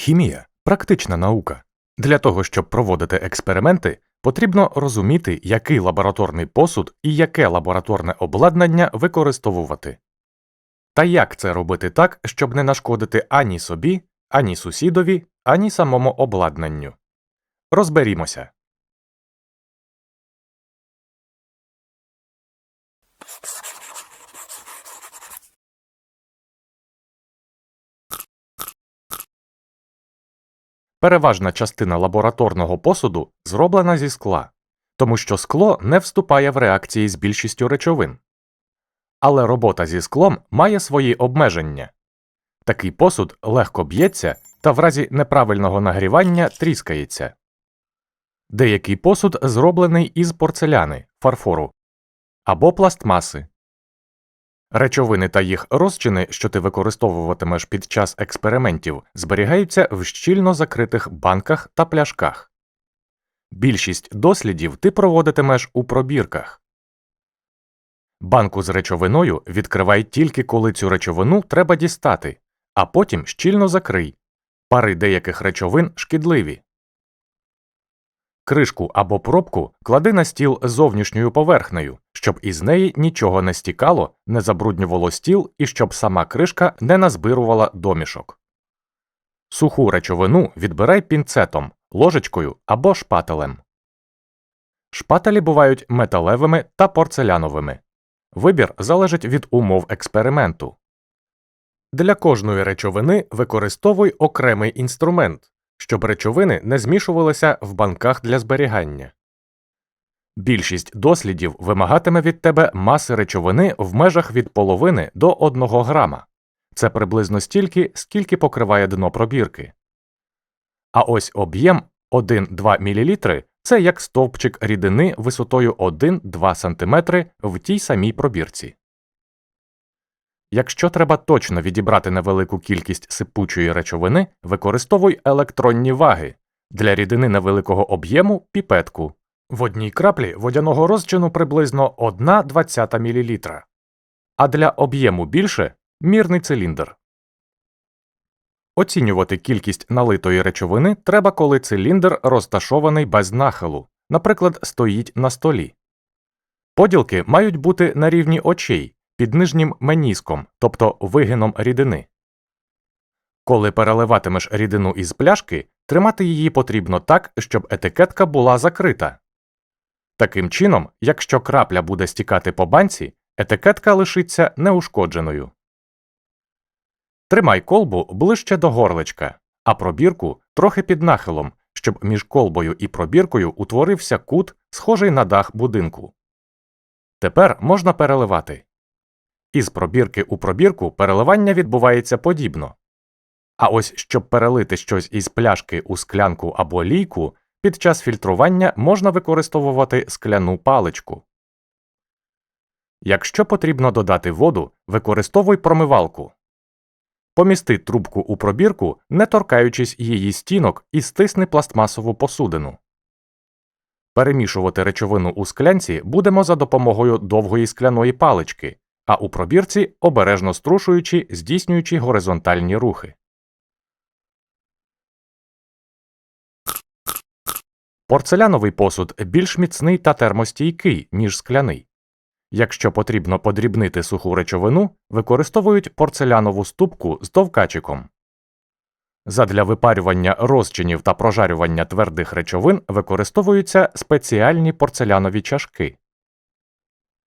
Хімія практична наука. Для того, щоб проводити експерименти, потрібно розуміти, який лабораторний посуд і яке лабораторне обладнання використовувати. Та як це робити так, щоб не нашкодити ані собі, ані сусідові, ані самому обладнанню. Розберімося. Переважна частина лабораторного посуду зроблена зі скла, тому що скло не вступає в реакції з більшістю речовин. Але робота зі склом має свої обмеження. Такий посуд легко б'ється та в разі неправильного нагрівання тріскається. Деякий посуд зроблений із порцеляни, фарфору або пластмаси. Речовини та їх розчини, що ти використовуватимеш під час експериментів, зберігаються в щільно закритих банках та пляшках. Більшість дослідів ти проводитимеш у пробірках. Банку з речовиною відкривай тільки коли цю речовину треба дістати, а потім щільно закрий. Пари деяких речовин шкідливі. Кришку або пробку клади на стіл зовнішньою поверхнею, щоб із неї нічого не стікало, не забруднювало стіл і щоб сама кришка не назбирувала домішок. Суху речовину відбирай пінцетом, ложечкою або шпателем. Шпателі бувають металевими та порцеляновими. Вибір залежить від умов експерименту. Для кожної речовини використовуй окремий інструмент, щоб речовини не змішувалися в банках для зберігання. Більшість дослідів вимагатиме від тебе маси речовини в межах від половини до 1 грама. Це приблизно стільки, скільки покриває дно пробірки. А ось об'єм 1-2 мл це як стовпчик рідини висотою 1-2 см в тій самій пробірці. Якщо треба точно відібрати невелику кількість сипучої речовини, використовуй електронні ваги для рідини невеликого об'єму піпетку. В одній краплі водяного розчину приблизно 1 20 мл, а для об'єму більше мірний циліндр. Оцінювати кількість налитої речовини треба, коли циліндр розташований без нахилу, наприклад, стоїть на столі. Поділки мають бути на рівні очей під нижнім меніском, тобто вигином рідини. Коли переливатимеш рідину із пляшки, тримати її потрібно так, щоб етикетка була закрита. Таким чином, якщо крапля буде стікати по банці, етикетка лишиться неушкодженою. Тримай колбу ближче до горличка, а пробірку трохи під нахилом, щоб між колбою і пробіркою утворився кут, схожий на дах будинку. Тепер можна переливати. Із пробірки у пробірку переливання відбувається подібно. А ось щоб перелити щось із пляшки у склянку або лійку, під час фільтрування можна використовувати скляну паличку. Якщо потрібно додати воду, використовуй промивалку. Помісти трубку у пробірку, не торкаючись її стінок, і стисни пластмасову посудину. Перемішувати речовину у склянці будемо за допомогою довгої скляної палички, а у пробірці обережно струшуючи, здійснюючи горизонтальні рухи. Порцеляновий посуд більш міцний та термостійкий, ніж скляний. Якщо потрібно подрібнити суху речовину, використовують порцелянову ступку з товкачиком. Задля випарювання розчинів та прожарювання твердих речовин використовуються спеціальні порцелянові чашки.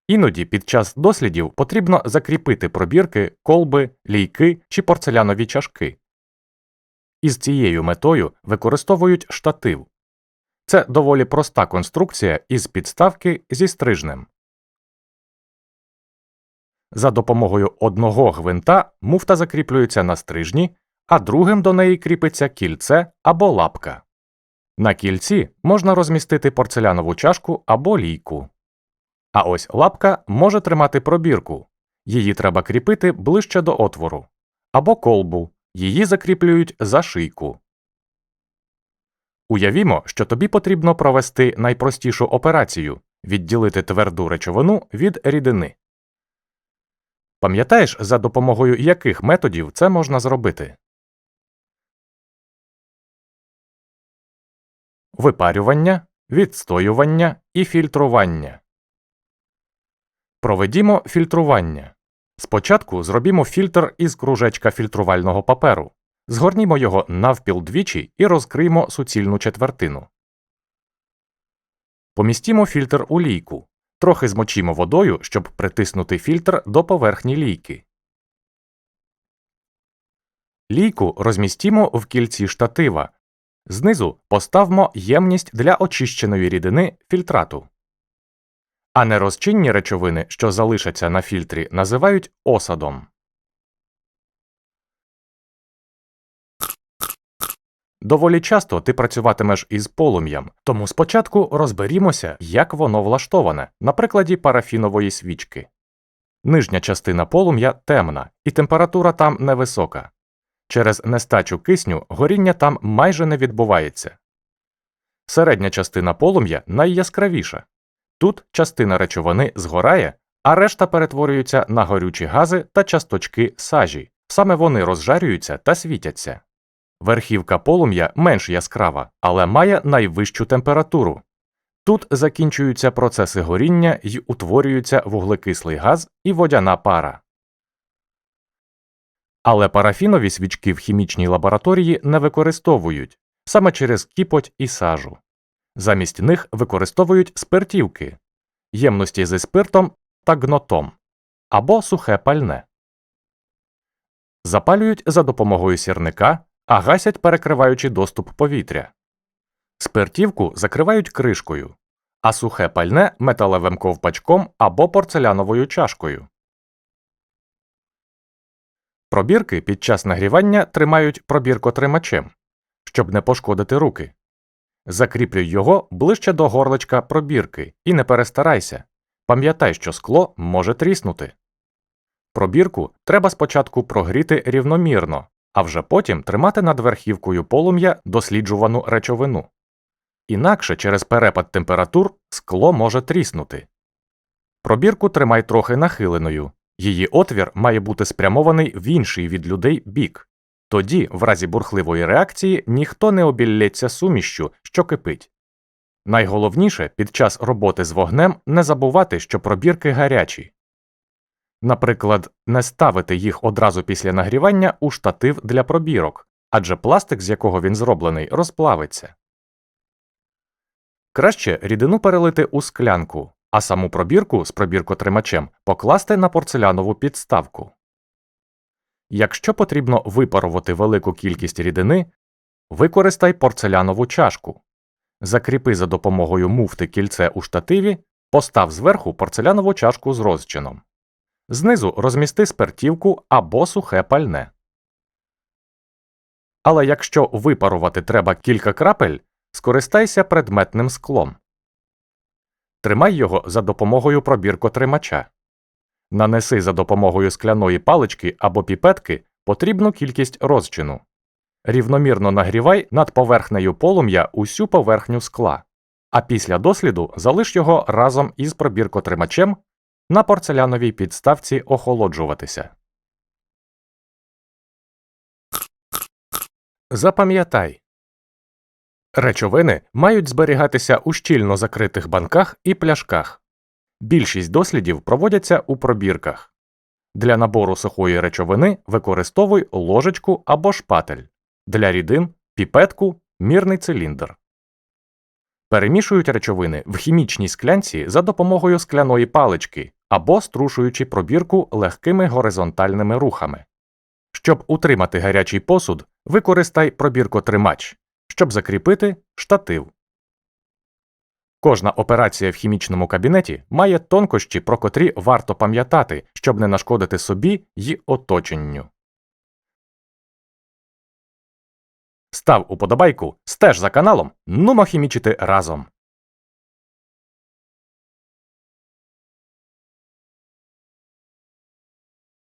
Іноді під час дослідів потрібно закріпити пробірки, колби, лійки чи порцелянові чашки. Із цією метою використовують штатив. Це доволі проста конструкція із підставки зі стрижнем. За допомогою одного гвинта муфта закріплюється на стрижні, а другим до неї кріпиться кільце або лапка. На кільці можна розмістити порцелянову чашку або лійку. А ось лапка може тримати пробірку. Її треба кріпити ближче до отвору. Або колбу. Її закріплюють за шийку. Уявімо, що тобі потрібно провести найпростішу операцію відділити тверду речовину від рідини. Пам'ятаєш, за допомогою яких методів це можна зробити? випарювання, відстоювання і фільтрування. Проведімо фільтрування. Спочатку зробімо фільтр із кружечка фільтрувального паперу. Згорнімо його навпіл двічі і розкриємо суцільну четвертину. Помістімо фільтр у лійку. Трохи змочімо водою, щоб притиснути фільтр до поверхні лійки. Лійку розмістімо в кільці штатива. Знизу поставмо ємність для очищеної рідини фільтрату. А нерозчинні речовини, що залишаться на фільтрі, називають осадом. Доволі часто ти працюватимеш із полум'ям, тому спочатку розберімося, як воно влаштоване, на прикладі парафінової свічки. Нижня частина полум'я темна, і температура там невисока. Через нестачу кисню горіння там майже не відбувається. Середня частина полум'я найяскравіша. Тут частина речовини згорає, а решта перетворюється на горючі гази та часточки сажі. Саме вони розжарюються та світяться. Верхівка полум'я менш яскрава, але має найвищу температуру. Тут закінчуються процеси горіння й утворюються вуглекислий газ і водяна пара. Але парафінові свічки в хімічній лабораторії не використовують саме через кіпоть і сажу. Замість них використовують спиртівки, ємності зі спиртом та гнотом або сухе пальне. Запалюють за допомогою сірника, а гасять, перекриваючи доступ повітря. Спиртівку закривають кришкою, а сухе пальне металевим ковпачком або порцеляновою чашкою. Пробірки під час нагрівання тримають пробіркотримачем, щоб не пошкодити руки. Закріплюй його ближче до горличка пробірки і не перестарайся. Пам'ятай, що скло може тріснути. Пробірку треба спочатку прогріти рівномірно, а вже потім тримати над верхівкою полум'я досліджувану речовину. Інакше через перепад температур скло може тріснути. Пробірку тримай трохи нахиленою, її отвір має бути спрямований в інший від людей бік. Тоді, в разі бурхливої реакції, ніхто не обіллється сумішчю, що кипить. Найголовніше під час роботи з вогнем не забувати, що пробірки гарячі. Наприклад, не ставити їх одразу після нагрівання у штатив для пробірок, адже пластик, з якого він зроблений, розплавиться. Краще рідину перелити у склянку, а саму пробірку з пробіркотримачем покласти на порцелянову підставку. Якщо потрібно випарувати велику кількість рідини, використай порцелянову чашку. Закріпи за допомогою муфти кільце у штативі, постав зверху порцелянову чашку з розчином. Знизу розмісти спиртівку або сухе пальне. Але якщо випарувати треба кілька крапель, скористайся предметним склом. Тримай його за допомогою пробіркотримача. Нанеси за допомогою скляної палички або піпетки потрібну кількість розчину. Рівномірно нагрівай над поверхнею полум'я усю поверхню скла, а після досліду залиш його разом із пробіркотримачем на порцеляновій підставці охолоджуватися. Запам'ятай речовини мають зберігатися у щільно закритих банках і пляшках. Більшість дослідів проводяться у пробірках. Для набору сухої речовини використовуй ложечку або шпатель, для рідин піпетку, мірний циліндр. Перемішують речовини в хімічній склянці за допомогою скляної палички або струшуючи пробірку легкими горизонтальними рухами. Щоб утримати гарячий посуд, використай пробіркотримач, щоб закріпити штатив. Кожна операція в хімічному кабінеті має тонкощі, про котрі варто пам'ятати, щоб не нашкодити собі й оточенню. Став уподобайку, стеж за каналом, нумо хімічити разом.